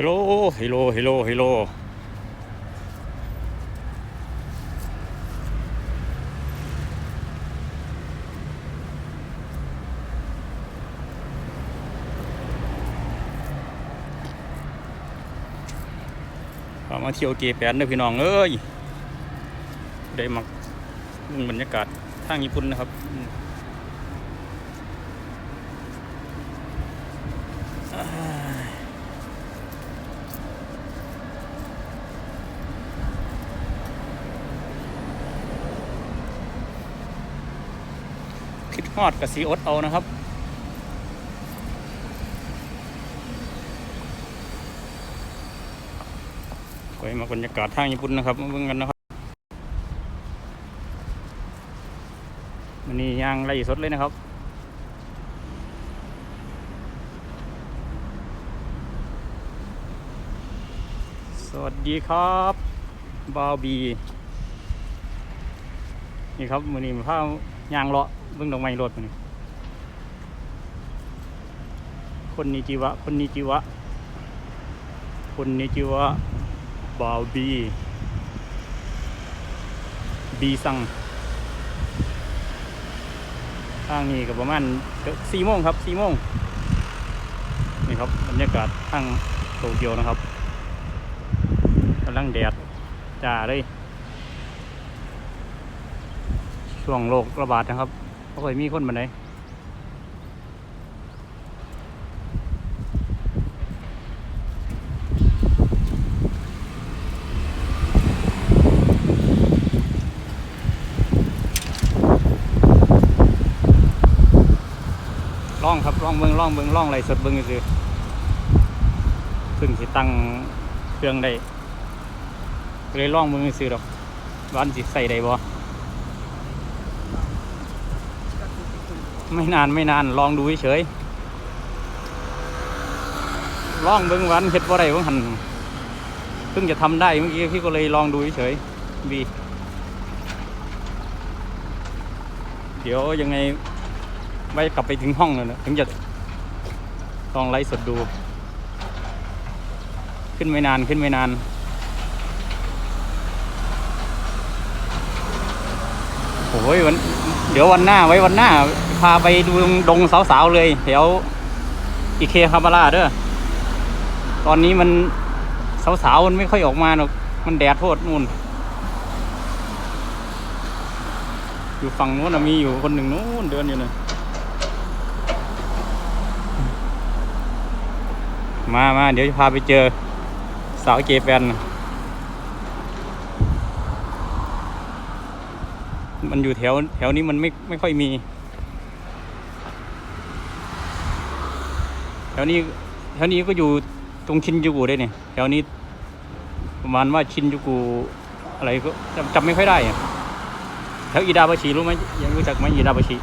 ฮัลโหลฮัลโหลฮัลโหลฮัลโหลมาเที่ยวเกแปนเด้อพี่น้องเอ้ย ได้มาเบิ่งบรรยากาศทางญี่ปุ่นนะครับ คิดฮอดกับสีอดเอานะครับ ไปมาบรรยากาศทางญี่ปุ่นนะครับมาเบิ่งกันนะครับมันนี่ย่างไล่สดเลยนะครับสวัสดีครับบาวบี นี่ครับมือนี้มาพา ยางเลาะเบิ่งดอกไม้รถมือนี้คนนิจิวะ คนนิจิวะ คนนิจิวะบาวบีบีซังทางนี้ก็ประมาณสี่โมงครับสี่โมงนี่ครับบรรยากาศทางโตเกียวนะครับกำลังแดดจ้าเลย ช่วงโรคระบาดนะครับเพราเคยมีคนมาไหนล่องครับล่องเบิงล่องเบิงล่องไหลสดเบิงคือซึ่งสิตั้งเครื่องได้เลยล่องเบิงซื้อดอกวันสิใส่ได้บ่ ไม่นานไม่นานลองดูเฉยๆล่องเบิงวันเฮ็ดบ่ได้เบิ่งหันเพิ่งจะทำได้เมื่อกี้พี่ก็เลยลองดูเฉยๆบีเดี๋ยวยังไงไว้กลับไปถึงห้องเลยนะถึงจะลองไลฟ์สดดู ขึ้นไม่นานขึ้นไม่นานโอ้ยวันเดี๋ยววันหน้าไว้วันหน้า พาไปดูดงสาวๆเลยแถวอีเคคาบาร่าเด้อตอนนี้มันสาวๆมันไม่ค่อยออกมาหรอกมันแดดโทษนู่น อยู่ฝั่งนู้นมีอยู่คนหนึ่งนู้นเดินอยู่เลยมามาเดี๋ยวจะพาไปเจอสาวเกแฟน มันอยู่แถวแถวนี้มันไม่ไม่ค่อยมี ถวนี้แถวนี้ก็อยู่ตรงชินจูกุได้เนี่ยแถวนี้ประมาณว่าชินจูกุอะไรก็จำจำไม่ค่อยได้อะแถวอิดาบาชิรู้ไหมยังรู้จักไหมอิดาบาชิ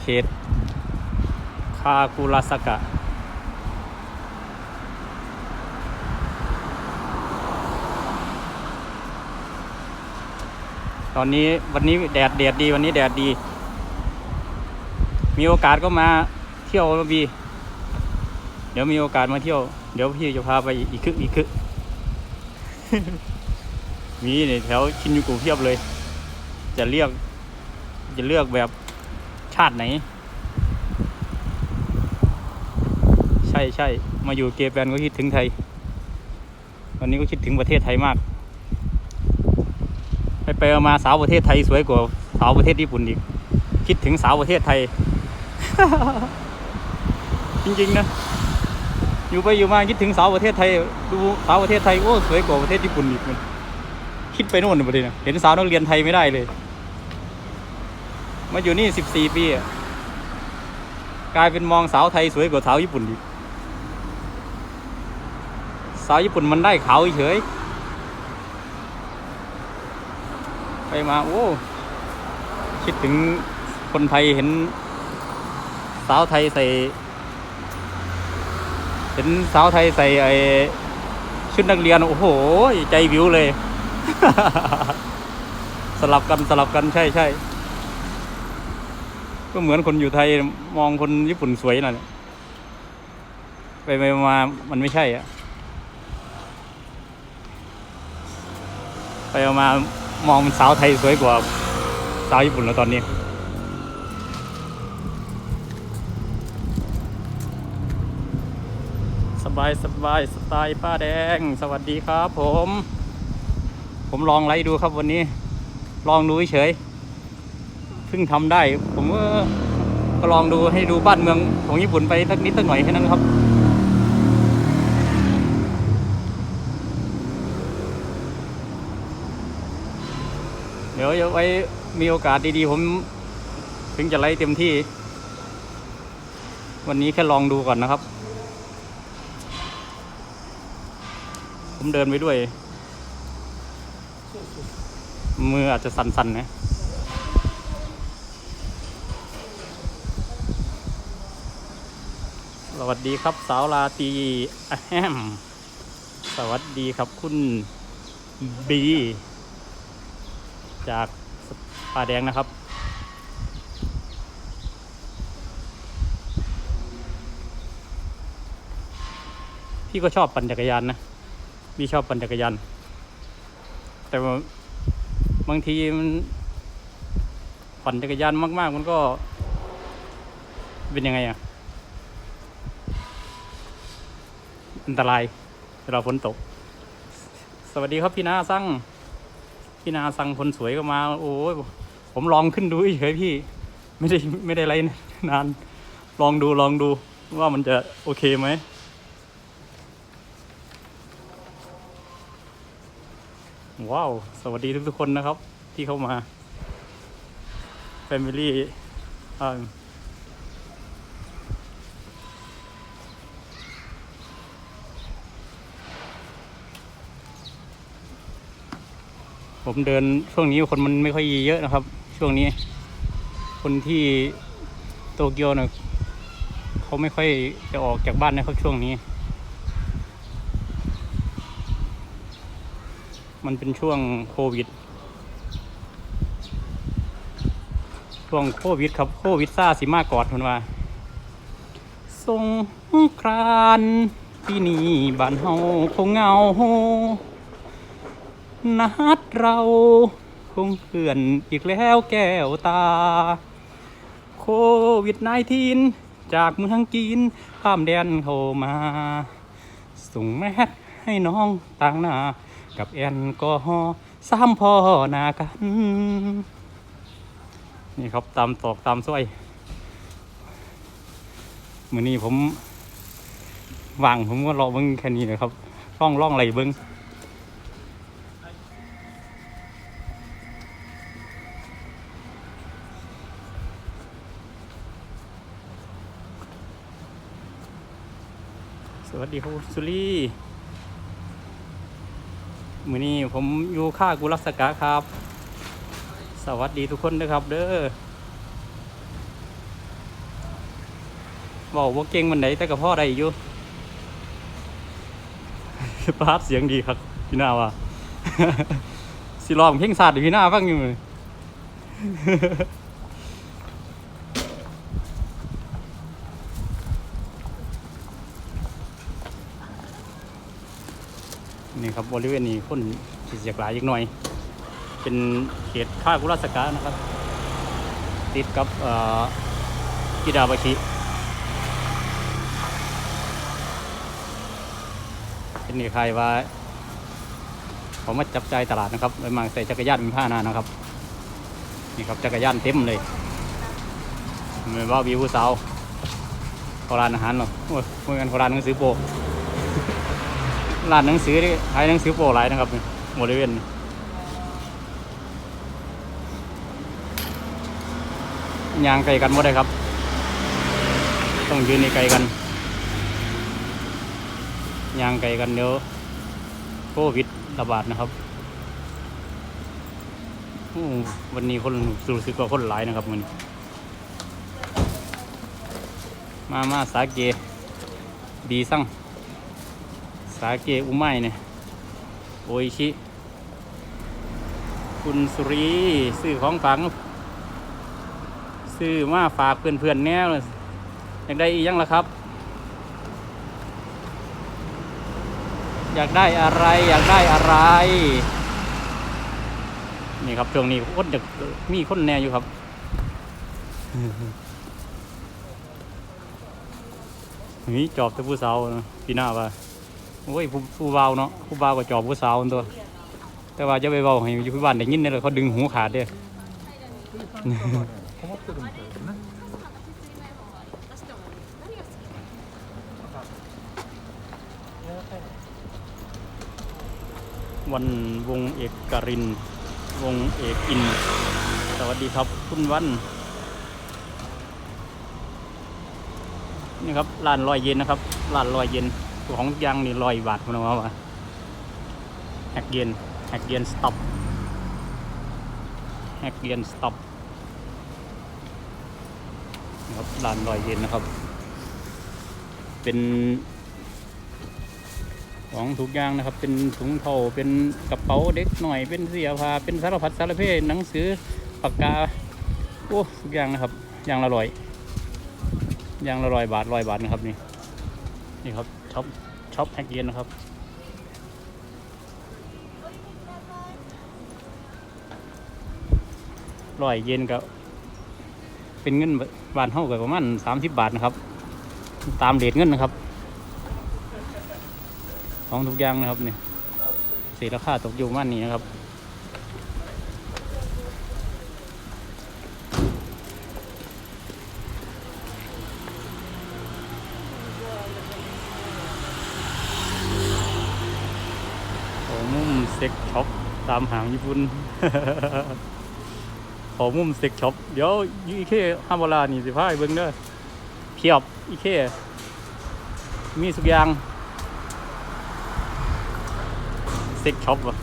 เขตคาคุราสกะตอนนี้วันนี้แดดแดดดีวันนี้แดดดี มีโอกาสก็มาเที่ยวบีเดี๋ยวมีโอกาสมาเที่ยว เดี๋ยวพี่จะพาไปอีกคึกอีกคึกมีเนี่ยแถวชินยูกุเพียบเลย จะเลือก จะเลือกแบบชาติไหน ใช่ใช่มาอยู่เกแปนก็คิดถึงไทยวันนี้ก็คิดถึงประเทศไทยมาก ไปไปมาสาวประเทศไทยสวยกว่าสาวประเทศญี่ปุ่นอีก คิดถึงสาวประเทศไทย จริงๆนะ อยู่ไปอยู่มาคิดถึงสาวประเทศไทย ดูสาวประเทศไทยโอ้สวยกว่าประเทศญี่ปุ่นอีกมันคิดไปโน่นประเด็นะเห็นสาวนักเรียนไทยไม่ได้เลย มาอยู่นี่สิบสี่ปีกลายเป็นมองสาวไทยสวยกว่าสาวญี่ปุ่นอีกสาวญี่ปุ่นมันได้ขาวเฉยไปมาโอ้คิดถึงคนไทยเห็น สาวไทยใส่ เห็นสาวไทยใส่ไอชุดนักเรียน โอ้โห ใจวิวเลย สลับกันสลับกันใช่ใช่ก็เหมือนคนอยู่ไทยมองคนญี่ปุ่นสวยน่ะไปไปมามันไม่ใช่อะไปเอามามองสาวไทยสวยกว่าสาวญี่ปุ่นแล้วตอนนี้ บายสบายสไตล์ป้าแดง สวัสดีครับผม ผมลองไล่ดูครับวันนี้ ลองดูเฉยเพิ่งทำได้ ผมก็ลองดูให้ดูบ้านเมืองของญี่ปุ่นไปสักนิดสักหน่อยแค่นั้นครับเดี๋ยวไว้มีโอกาสดีๆ ผมถึงจะไล่เต็มที่ วันนี้แค่ลองดูก่อนนะครับ ผมเดินไปด้วย มืออาจจะสั่นๆนะสวัสดีครับ สาวลาตีแฮมสวัสดีครับคุณบี จากป่าแดงนะครับ พี่ก็ชอบปั่นจักรยานนะ พี่ชอบปั่นจักรยาน แต่ว่าบางทีมันปั่นจักรยานมาก ๆ มันก็ เป็นยังไงอะอันตรายเวลาฝนตก สวัสดีครับพี่นาสั่งพี่นาสั่งคนสวยก็มา โอ้ยผมลองขึ้นดูเฉยพี่ ไม่ได้ไม่ได้ไรนาน ลองดูลองดูว่ามันจะโอเคไหม ว้าว สวัสดีทุกๆคนนะครับ ที่เข้ามา Family อ่าผมเดินช่วงนี้คนมันไม่ค่อยเยอะนะครับ ช่วงนี้ คนที่โตเกียวเนี่ยเขาไม่ค่อยจะออกจากบ้านนะครับช่วงนี้ มันเป็นช่วงโควิด ช่วงโควิดครับโควิดซ่าสิมากอดคนว่าสงครานต์ปีนี้บ้านเฮาคงเหงานัดเราคงเพื่อนอีกแล้วแก้วตา โควิด -19 จากเมืองจีนข้ามแดนเข้ามา ส่งแมสให้น้องต่างหน้า กับแอนก็ฮอสามพ่อหนากัน นี่ครับตามตอกตามซ้อยมือนี้ผมว่างผมก็รอเบิ้งแค่นี้เลยครับร่องร่องไหลเบิ้งสวัสดีครับคุณสุรี มือนี้ผมอยู่ค่ากุลักษกะครับ สวัสดีทุกคนนะครับ เด้อบอกว่าเก่งมันไหนแต่กับพ่อได้อยู่ปาดเสียงดีครับพี่นาว่าสิลองเพ่งศาสตร์ให้พี่นาฟังอยู่เลย นี่ครับบริเวณนี้คนสิเสียกหลายอีกหน่อย เป็นเขตค่ากุราสกานะครับ ติดกับกิดาบาชิเป็นนี่ใครว่าผมมาจับใจตลาดนะครับไปมาใส่จักรยานเป็นผ้าหนานะครับ นี่ครับจักรยานเต็มเลยเหมือนว่าวิวสาวเขาร้านอาหารเนาะโอ้ยเหมือนกันเขาร้านหนังสือโป ร้านหนังสือที่ขายหนังสือโปรหลายนะครับบริเวณยางไกลกันหมดเลยครับ ต้องยืนในไกลกันยางไกลกันเดี๋ยวโควิดระบาดนะครับวันนี้คนรู้สึกว่าคนหลายนะครับมันมามาสาเกดีสั่ง สาเกอุไมเนี่ยโออิชิ คุณสุรีซื้อของฝากซื้อมาฝากเพื่อนๆแน่เลยอยากได้อีกยังล่ะครับ อยากได้อะไรอยากได้อะไร นี่ครับช่วงนี้คนจะมีคนแน่อยู่ครับนี่จอบแต่ผู้สาวนะพี่หน้าว่า โอ้ยผู้ผู้บ่าวเนาะผู้บ่าวก็จอบผู้สาวนั่นตัว แต่ว่าจะไปเบาให้อยู่ที่บ้านได้ยินเนี่ยเลยเขาดึงหูขาดเด้อ 困ってるみたいですね。 วันวงเอกกริน วงเอกอิน สวัสดีครับคุณวัน นี่ครับร้านลอยเย็นนะครับร้านลอยเย็น ของยางนี่ลอยบาทคุณเอาว่าแฮกเย็นแฮกเย็นสต็อปแฮกเย็นสต็อปครับร้านลอยเย็นนะครับ เป็นของทุกอย่างนะครับ เป็นถุงเท้าเป็นกระเป๋าเด็กหน่อย เป็นเสียผ้าเป็นสารพัดสารเพหนังสือปากกา โอ้ทุกอย่างนะครับอย่างละร้อยอย่างละร้อยบาทร้อยบาทนะครับนี่นี่ครับ ช็อปช็อปแฮกเย็นนะครับร้อยเย็นกับเป็นเงินบาทเท่ากับประมาณสามสิบบาทนะครับ ตามเรทเงินนะครับ ของทุกอย่างนะครับเนี่ยเสียราคาตกอยู่มันนี้นะครับ ขอมุมเซ็ก ช็อปตามหางญี่ปุ่น ขอมุมเซ็กช็อปเดี๋ยวยูอีเคฮาบารานี่สิพาไปเบิ่งเด้อเพียบอีเค มีสุกอย่างเซ็กช็อปวะ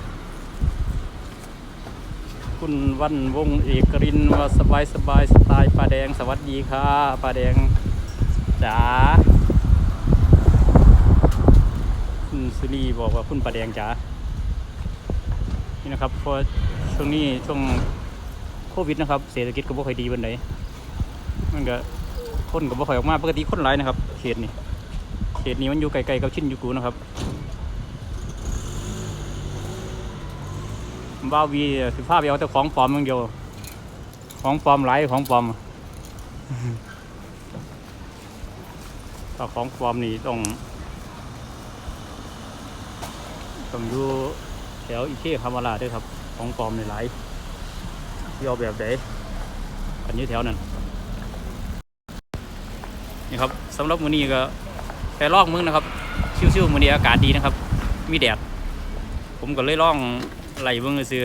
คุณวันวงเอกรินว่าสบายสบายสไตล์ปลาแดงสวัสดีค่ะปลาแดงจ๋าคุณสุรีบอกว่าคุณปลาแดงจ๋า นี่นะครับเพราะช่วงนี้ช่วงโควิดนะครับเศรษฐกิจก็บ่ค่อยดีบันไดมันก็คนก็บ่ค่อยออกมาปกติคนหลายนะครับเขตนี้เขตนี้มันอยู่ไกลๆกับชิ้นยูกูนะครับบ้าวีสิภาพเอาแต่ของปลอมอย่างเดียวของปลอมหลายของปลอมถ้าของปลอมนี่ต้องต้องอยู่ แถวอีเคคามาลาด้วยครับ ของปลอมในหลายที่เอาแบบไหนอันนี้แถวนั้นนี่ครับสำหรับมือนี้ก็แค่ลอกมึงนะครับ ชิวๆมือนี้อากาศดีนะครับ มีแดด ผมก็เลยลองไหลเบิ่งซื้อ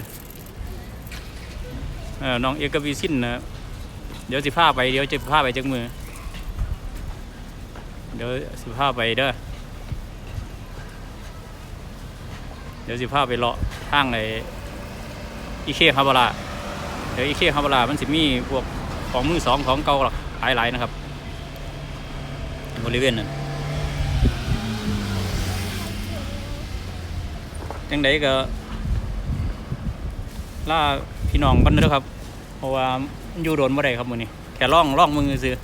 ออน้องเอกวีซินนะเดี๋ยวสิพาไปเดี๋ยวจะพาไปจักมือ เดี๋ยวสิพาไปเด้อ ดี๋ยวสิพาไปเลาะทางในอีเคคาบาราเดี๋ยวอีเคคาบารามันสิมีพวกของมือสองของเก่าหลักหลายหลายนะครับ บริเวณนั้นจังใดก็ล่าพี่น้องกันเด้อครับ เพราะว่ามันอยู่โดนบ่ได้ครับมือนี้แค่ล่องล่องมึงซื้อ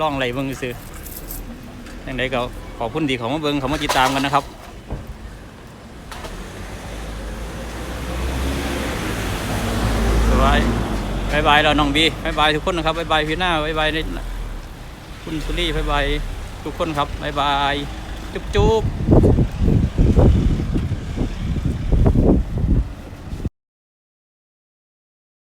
ล่องไหลมึงซื้อยังไดก็ขอบคุณดีเขามาเบิงเขามาติดตามกันนะครับ บายบายบายเราน้องบีบายบายทุกคนนะครับบายบายพี่หน้าบายบายในคุณสุรี่บายบายทุกคนครับบายบายจุ๊บจุ๊บ